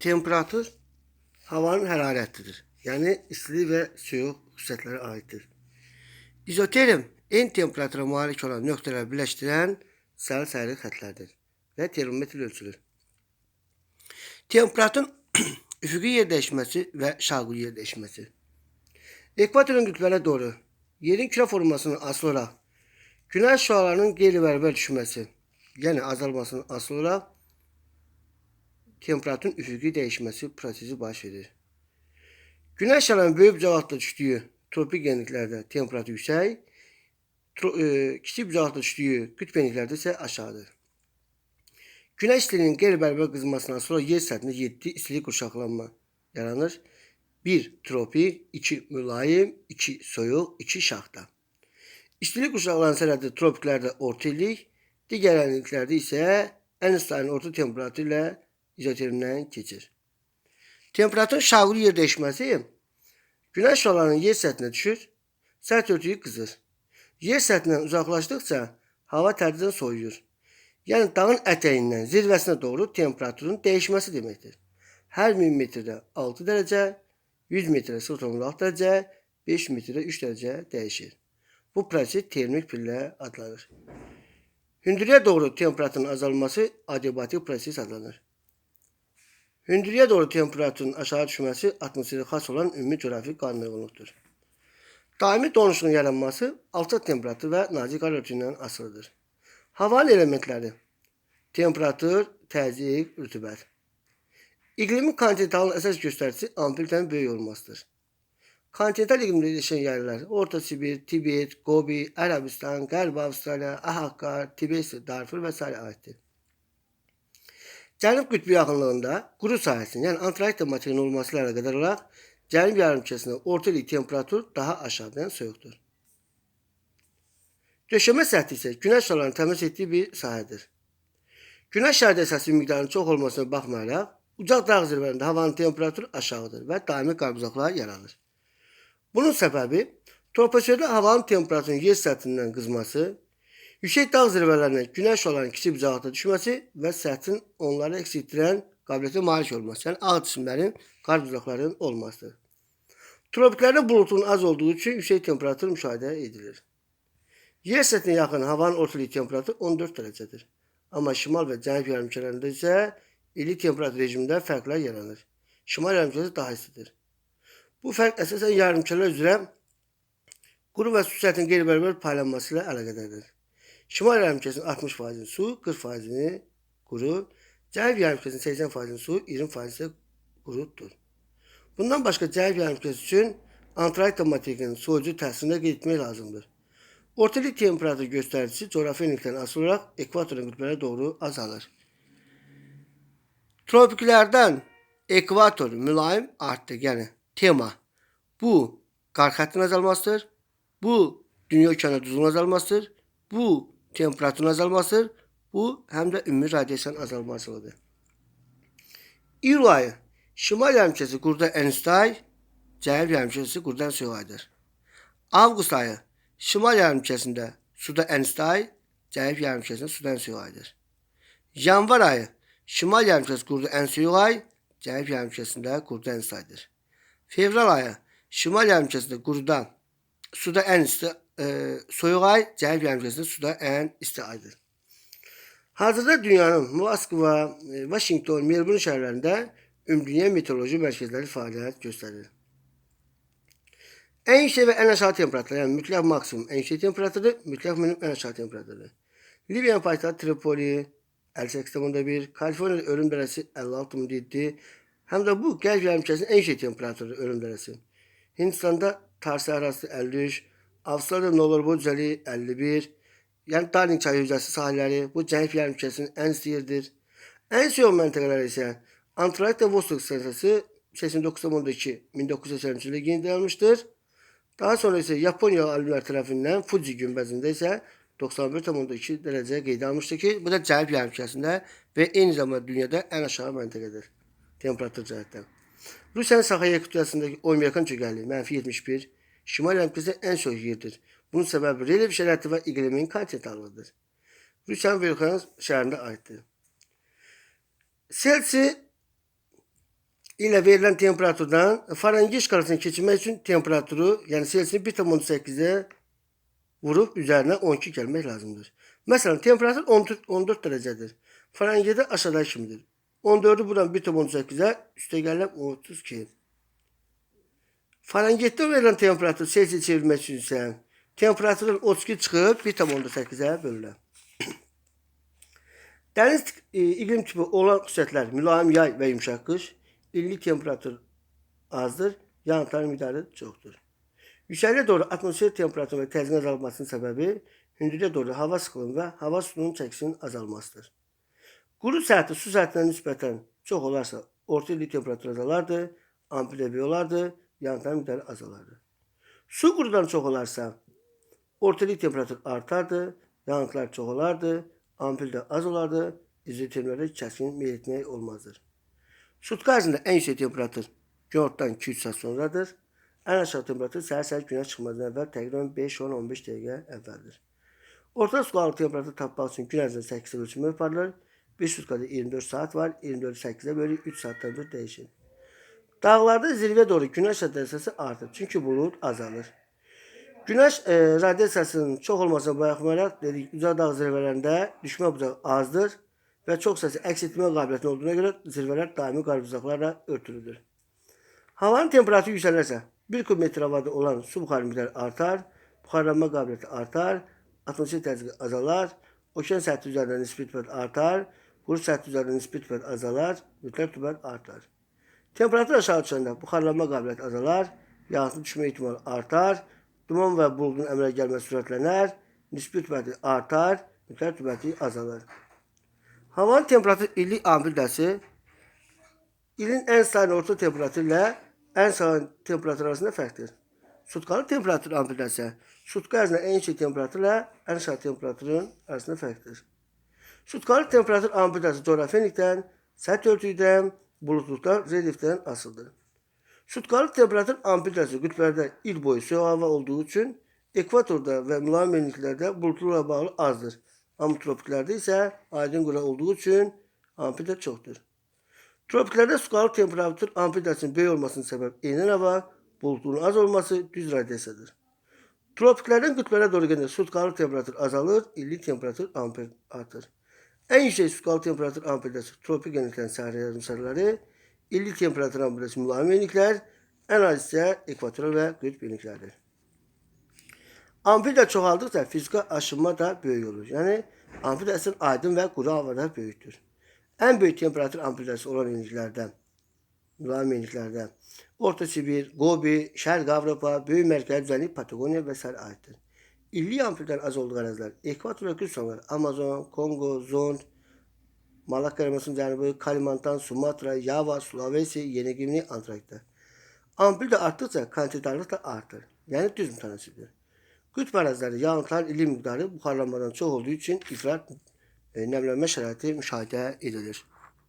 temperatur havanın hərarətidir. Yəni istilik və soyuq xüsusiyyətlərə aiddir. İzoterim en temperatura malik olan nöqtələri birləşdirən sarı sayılı xətlərdir və termometr ölçülür. Temperaturun üfüqi yer dəyişməsi və şaquli yer dəyişməsi. Ekvatorun qütblərə doğru yerin küre formasının asılı olaraq günəş şüalarının qeyri-bərabər düşməsi, azalmasının asılı olaraq temperaturun üfüqi dəyişməsi prosesi baş verir. Günəş şüalarının böyük bucaqlıqda düşdüyü tropik enliklərdə temperatur yüksək, tro- e, kiçik bucaqlıqda düşdüyü qütb enliklərdə isə aşağıdır. Günəş istiliyinin qeyri-bərabər qızmasından sonra yer səthində 7 istilik qurşaqlanma yaranır. 1 tropik, 2 mülayim, 2 soyuq, 2 şaxta. İstilik qurşaqlanan sərhəddə tropiklərdə orta illik, digər enliklərdə isə ən isti ayın orta temperaturu ilə izotermdən keçir. Temperaturun şaquli yer dəyişməsi günəş şüalarının yer səthinə düşür, səth örtüyü qızır. Yer səthindən uzaqlaşdıqca hava tədricən soyuyur. Yəni dağın ətəyindən zirvəsinə doğru temperaturun dəyişməsi deməkdir. Hər 1000 metrdə 6 dərəcə, 100 metrdə 0.6 dərəcə, 5 metrdə 3 dərəcə dəyişir. Bu proses termik pillə adlanır. Hündürüyə doğru temperaturun azalması adiabatik proses adlanır. Hündürüyə doğru temperaturun aşağı düşməsi atmosferə xas olan ümumi coğrafi qanunauyğunluqdur. Daimi donuşluğun yaranması alçaq temperatur və nazik örtüyündən asılıdır. Havanın elementləri temperatur, təzyiq, rütubət. İqlimin kontinentalın əsas göstəricisi amplitudun böyük olmasıdır. Kontinental iqlimdə yerləşən yerlər Orta Sibir, Tibet, Gobi, Ərəbistan, Qərb Avstraliya, Ahakar, Tibet, Darfur və s. aiddir. Cənub qütbü yaxınlığında quru sahəsinin, yəni Antarktida materialının olması ilə əlaqədar olaraq Cənub yarımkəsində orta illik temperatur daha aşağıdan soyuqdur. Döşəmə səthi isə günəş şüalarının təmas etdiyi bir sahədir. Günəş şərdə əsası miqdarının çox olmasına baxmayaraq, ucaq dağ zirvələrində havanın temperaturu aşağıdır və daimi qarbuzaqlar yaranır. Bunun səbəbi troposferdə havanın temperaturunun yer səthindən qızması, yüksək dağ zirvələrində günəş şüalarının kiçik bucaqlıqda düşməsi və səthin onları eksiltdirən qabiliyyətə malik olması, yəni ağ cisimlərin, qarbuzaqların olmasıdır. Tropiklərdə buludun az olduğu üçün yüksək temperatur müşahidə edilir. Yer səthinə yaxın havanın ortalık temperaturu 14 dərəcədir. Amma şimal və cənub yarımkərələrində isə illik temperatur rejimində fərqlər yaranır. Şimal yarımkərəsi daha istidir. Bu fərq əsasən yarımkərələr üzrə quru və su səthinin qeyri-bərabər paylanması ilə əlaqədardır. Şimal yarımkərəsinin 60%-ni su, 40%-ni quru, cənub yarımkərəsinin 80%-ni su, 20% isə qurudur. Bundan başqa cənub yarımkərəsi üçün Antarktida materikinin soyucu təsirində qeyd etmək lazımdır. Ortalık temperatur göstəricisi coğrafi enlikdən asılı olaraq ekvatorun qütblərə doğru azalır. Tropiklərdən ekvator mülayim artdı, yəni tema. Bu qar xəttinin azalmasıdır. Bu dünya okeanı duzluğun azalmasıdır. Bu temperaturun azalmasıdır. Bu həm də ümumi radiasiyanın azalmasıdır. İyul ayı şimal yarımkərəsi qurda ən isti ay, cənub yarımkərəsi qurdan soyuq aydır. Avqust ayı şimal yarımkərəsində suda ən isti ay, cənub yarımkərəsində sudan soyuq aydır. Yanvar ayı şimal yarımkərəsi qurda ən soyuq ay, cənub yarımkərəsində qurda ən isti aydır. Fevral ayı şimal yarımkərəsində qurda suda ən isti e, soyuq ay, cənub yarımkərəsində suda ən isti. Hazırda dünyanın Moskva, e, Washington, Melbourne şəhərlərində Ümumdünya Meteoroloji Mərkəzləri fəaliyyət göstərir. En yüksek ve en aşağı temperatur yani mütlak maksimum en yüksek temperatürü, mütlak minimum en aşağı temperatürü. Libya'nın payitahtı Tripoli 58.1, Kaliforniya'da ölüm derecesi 56.7, hem de bu Gulf yarımküresinin en yüksek temperatürü ölüm derecesi. Hindistan'da Tar Sahrası 53, Avustralya'da Nollarbor Düzeli 51, yani Darling çayı hücresi sahilleri bu Cenef yarımküresinin en isti yeridir. En soğuk məntəqələr isə Antarktida Vostok statiyası 89.2 1980 yılında yenilənmişdir. Daha sonra ise Japonya alimler tarafından Fuji günbəzində isə 91.2 derece qeydə almışdır ki, bu da Cənub yarımkürəsində və eyni zamanda dünyada ən aşağı məntəqədir temperatur cəhətdən. Rusiyanın Saxaya kütləsindəki Omyakan çökərliyi mənfi 71, Şimal yarımkürəsində ən soyuq yerdir. Bunun səbəbi relyef şəraiti və iqlimin kontinentallığıdır. Rusiyanın Verxoyan şəhərində aiddir. Selsi ile verilen temperaturdan Fahrenheit skalasına geçirmek için temperaturu yani Celsius 1.18'e vurup üzerine 12 gelmek lazımdır. Mesela temperatur 14, 14 derecedir. Fahrenheit'de aşağıdaki kimidir? 14'ü buradan 1.18'e üste gelen 32. Fahrenheit'te verilen temperatur Celsius çevirmek için ise temperatürün 32 çıkıp 1.18'e bölünür. Deniz e, iklim tipi olan xüsusiyyətlər mülayim yay və yumşaq qış, illik temperatur azdır, yağıntıların miqdarı çoxdur. Yüksəliyə doğru atmosfer temperaturunun təzyiqin azalmasının səbəbi hündürə doğru hava sıxlığının və hava suyunun çəkisinin azalmasıdır. Quru səhəti su səhətinə nisbətən çox olarsa, orta illik temperatur azalardı, olardı, yağıntıların miqdarı azalardı. Su qurudan çox olarsa, orta illik temperatur artardı, yağıntılar çox olardı, ampulde az olardı, izotermlerde keskin meyletme olmazdır. Süt gazında en yüksek temperatur gündüzden 2-3 saat sonradır. En aşağı temperatur səhər səhər güneş çıxmadan əvvəl təqribən 5-10-15 dəqiqə əvvəldir. Orta sularlı temperatur tapmaq üçün gün ərzində 8 ölçümü aparılır. Bir sutkada 24 saat var. 24 8'e bölü 3 saatten bir değişir. Dağlarda zirve doğru güneş radiasiyası artır. Çünkü bulut azalır. Güneş e, radyasiyasının çox olmasına baxmayaraq dedik, uzaq dağ zirvələrində düşmə bucağı azdır və çox səsi əks etmə qabiliyyətinin olduğuna görə zirvələr daimi qar buzaqlarla örtülüdür. Havanın temperatürü yüksəlirsə, 1 kub metr havada olan su buxarı miqdarı artar, buxarlanma qabiliyyəti artar, atmosfer təzyiqi azalar, okean səthi üzərində nisbi artar, quru səthi üzərində nisbi azalar, mütləq rütubət artar. Temperatur düşəndə buxarlanma qabiliyyəti azalar, yağıntı düşmə ehtimalı artar, duman və buludun əmələ gəlməsi sürətlənər, nisbi rütubəti artar, mütləq rütubəti azalır. Havanın temperatür illik amildəsi ilin ən sayılı orta temperatürü ilə ən sayılı temperatur arasında fərqdir. Sutkalı temperatur amildəsi sutka ərzində ən yüksək temperaturla ən aşağı temperaturun arasında fərqdir. Sutkalı temperatur amildəsi coğrafiyanikdən, səth örtüyüdən, bulutluktan, relyefdən asılıdır. Sutkalı temperatur amplitüsü qütblərdə il boyu soyuq hava olduğu üçün ekvatorda və mülayim enliklərdə buludlarla bağlı azdır. Amma tropiklərdə isə aydın qura olduğu üçün amplitə çoxdur. Tropiklərdə sutkalı temperatur amplitəsinin böyük olmasının səbəbi eynən hava, buludun az olması düz radiasiyadır. Tropiklərdən qütblərə doğru gedən sutkalı temperatur azalır, illik temperatur amper artır. En yüksek sutkalı temperatur amplitesi tropik enliklerin sahil yarımşarları, illik temperatur amplitesi mülayim enlikler, en az ise ekvatoral ve kutb enliklerdir. Amplite çoğaldıkça fizika aşınma da büyük olur. Yani amplite aslında aydın ve kuru havada büyüktür. En büyük temperatur amplitesi olan enliklerden, mülayim enliklerden, Orta Sibir, Gobi, Şərq Avropa, Böyük Mərkəzi Düzənlik, Patagoniya və s. aiddir. İllik amplitdən az olduğu ərazilər, ekvator qürs sonları, Amazon, Kongo, Zond, Malakka yarımadasının cənubu, Kalimantan, Sumatra, Yava, Sulawesi, Yeni Gini, Antarktika. Amplitə artdıkça kantitatlıq da artır. Yəni düz mütənasibdir. Qütb ərazilərdə yağıntılar illik miqdarı buxarlanmadan çox olduğu üçün ifrat e, nəmlənmə şəraiti müşahidə edilir.